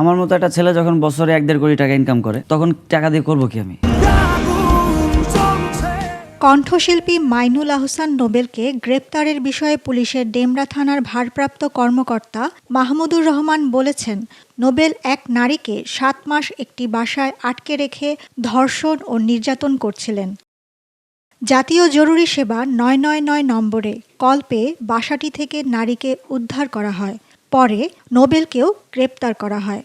আমার মতো একটা ছেলে যখন বছরে এক দেড় কোটি টাকা ইনকাম করে, তখন টাকা দিয়ে করব কি আমি? কণ্ঠশিল্পী মাইনুল আহসান নোবেলকে গ্রেপ্তারের বিষয়ে পুলিশের ডেমরা থানার ভারপ্রাপ্ত কর্মকর্তা মাহমুদুর রহমান বলেছেন, নোবেল এক নারীকে সাত মাস একটি বাসায় আটকে রেখে ধর্ষণ ও নির্যাতন করছিলেন। জাতীয় জরুরি সেবা নয় নয় নয় নম্বরে কল পেয়ে বাসাটি থেকে নারীকে উদ্ধার করা হয়। পরে নোবেলকেও গ্রেপ্তার করা হয়।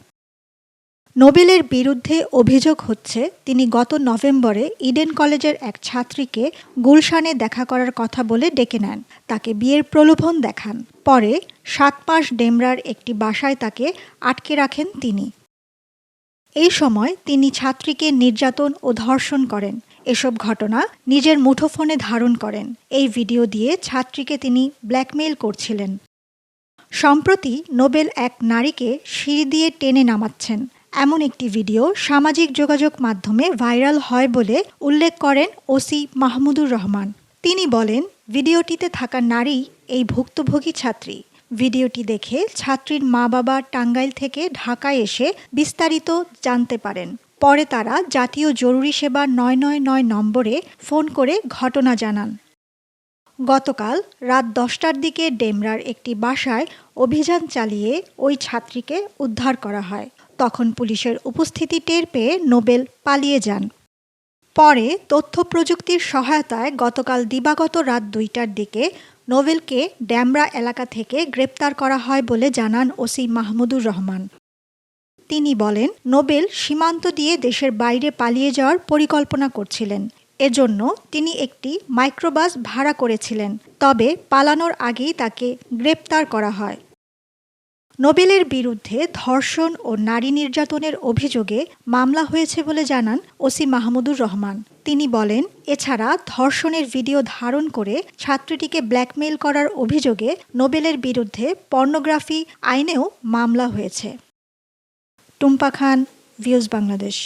নোবেলের বিরুদ্ধে অভিযোগ হচ্ছে, তিনি গত নভেম্বরে ইডেন কলেজের এক ছাত্রীকে গুলশানে দেখা করার কথা বলে ডেকে নেন। তাকে বিয়ের প্রলোভন দেখান। পরে সাত মাস ডেমরার একটি বাসায় তাকে আটকে রাখেন তিনি। এই সময় তিনি ছাত্রীকে নির্যাতন ও ধর্ষণ করেন। এসব ঘটনা নিজের মুঠোফোনে ধারণ করেন। এই ভিডিও দিয়ে ছাত্রীকে তিনি ব্ল্যাকমেইল করছিলেন। সম্প্রতি নোবেল এক নারীকে সিঁড়ি দিয়ে টেনে নামাচ্ছেন। এমন একটি ভিডিও সামাজিক যোগাযোগ মাধ্যমে ভাইরাল হয় বলে উল্লেখ করেন ওসি মাহমুদুর রহমান। তিনি বলেন, ভিডিওটিতে থাকা নারী এই ভুক্তভোগী ছাত্রী। ভিডিওটি দেখে ছাত্রীর মা বাবা টাঙ্গাইল থেকে ঢাকায় এসে বিস্তারিত জানতে পারেন। পরে তারা জাতীয় জরুরি সেবা নয় নয় নয় নম্বরে ফোন করে ঘটনা জানান। গতকাল রাত দশটার দিকে ডেমরার একটি বাসায় অভিযান চালিয়ে ওই ছাত্রীকে উদ্ধার করা হয়। তখন পুলিশের উপস্থিতি টের পেয়ে নোবেল পালিয়ে যান। পরে তথ্য প্রযুক্তির সহায়তায় গতকাল দিবাগত রাত দুইটার দিকে নোবেলকে ড্যামরা এলাকা থেকে গ্রেপ্তার করা হয় বলে জানান ওসি মাহমুদুর রহমান। তিনি বলেন, নোবেল সীমান্ত দিয়ে দেশের বাইরে পালিয়ে যাওয়ার পরিকল্পনা করছিলেন। এজন্য তিনি একটি মাইক্রোবাস ভাড়া করেছিলেন, তবে পালানোর আগেই তাকে গ্রেপ্তার করা হয়। নোবেলের বিরুদ্ধে ধর্ষণ ও নারী নির্যাতনের অভিযোগে মামলা হয়েছে বলে জানান ওসি মাহমুদুর রহমান। তিনি বলেন, এছাড়া ধর্ষণের ভিডিও ধারণ করে ছাত্রীটিকে ব্ল্যাকমেইল করার অভিযোগে নোবেলের বিরুদ্ধে পর্নোগ্রাফি আইনেও মামলা হয়েছে। টুম্পা খান, ভিউজ বাংলাদেশ।